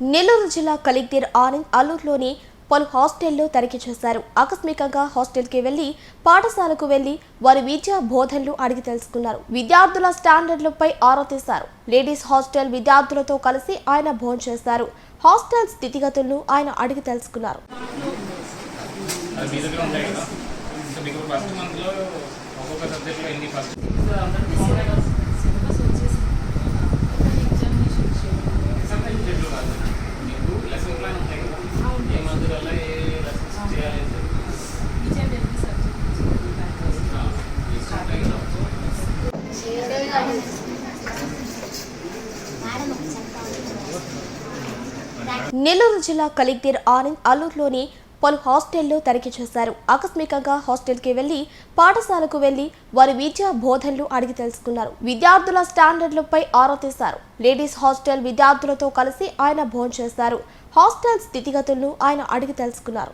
నెల్లూరు జిల్లా కలెక్టర్ ఆనంద్ అల్లూరులోని పలు హాస్టల్లో తనిఖీ చేశారు. ఆకస్మికంగా హాస్టల్కి వెళ్ళి పాఠశాలకు వెళ్ళి వారి విద్యా బోధనలు అడిగి తెలుసుకున్నారు. విద్యార్థుల స్టాండర్డ్లపై ఆరా తీశారు. లేడీస్ హాస్టల్ విద్యార్థులతో కలిసి ఆయన భోంచేశారు హాస్టల్ స్థితిగతులను ఆయన అడిగి తెలుసుకున్నారు. ఫస్ట్ ఒక్కొక్క నెల్లూరు జిల్లా కలెక్టర్ ఆనంద్ అల్లూరులోని పలు హాస్టల్లో తనిఖీ చేశారు. ఆకస్మికంగా హాస్టల్కి వెళ్ళి పాఠశాలకు వెళ్ళి వారి విద్యా బోధనలు అడిగి తెలుసుకున్నారు. విద్యార్థుల స్టాండర్డ్లపై ఆరా తీశారు. లేడీస్ హాస్టల్ విద్యార్థులతో కలిసి ఆయన భోంచేశారు. హాస్టల్ స్థితిగతులను ఆయన అడిగి తెలుసుకున్నారు.